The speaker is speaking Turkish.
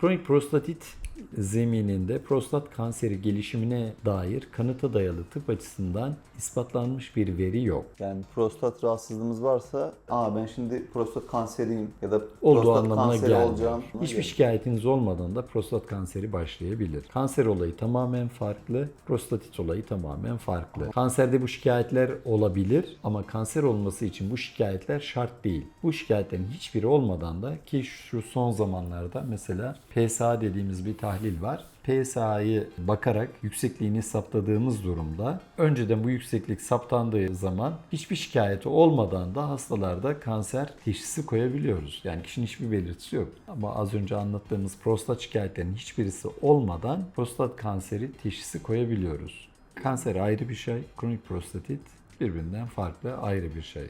Kronik prostatit zemininde prostat kanseri gelişimine dair kanıta dayalı tıp açısından ispatlanmış bir veri yok. Yani prostat rahatsızlığımız varsa, aa ben şimdi prostat kanseriyim ya da Olduğu prostat anlamına kanseri gelmiyor. olacağım. Hiçbir şikayetiniz olmadan da prostat kanseri başlayabilir. Kanser olayı tamamen farklı, prostatit olayı tamamen farklı. Kanserde bu şikayetler olabilir ama kanser olması için bu şikayetler şart değil. Bu şikayetlerin hiçbiri olmadan da ki şu son zamanlarda mesela PSA dediğimiz bir tahlil var. PSA'yı bakarak yüksekliğini saptadığımız durumda önceden bu yükseklik saptandığı zaman hiçbir şikayeti olmadan da hastalarda kanser teşhisi koyabiliyoruz. Yani kişinin hiçbir belirtisi yok. Ama az önce anlattığımız prostat şikayetlerinin hiçbirisi olmadan prostat kanseri teşhisi koyabiliyoruz. Kanser ayrı bir şey, kronik prostatit birbirinden farklı ayrı bir şey.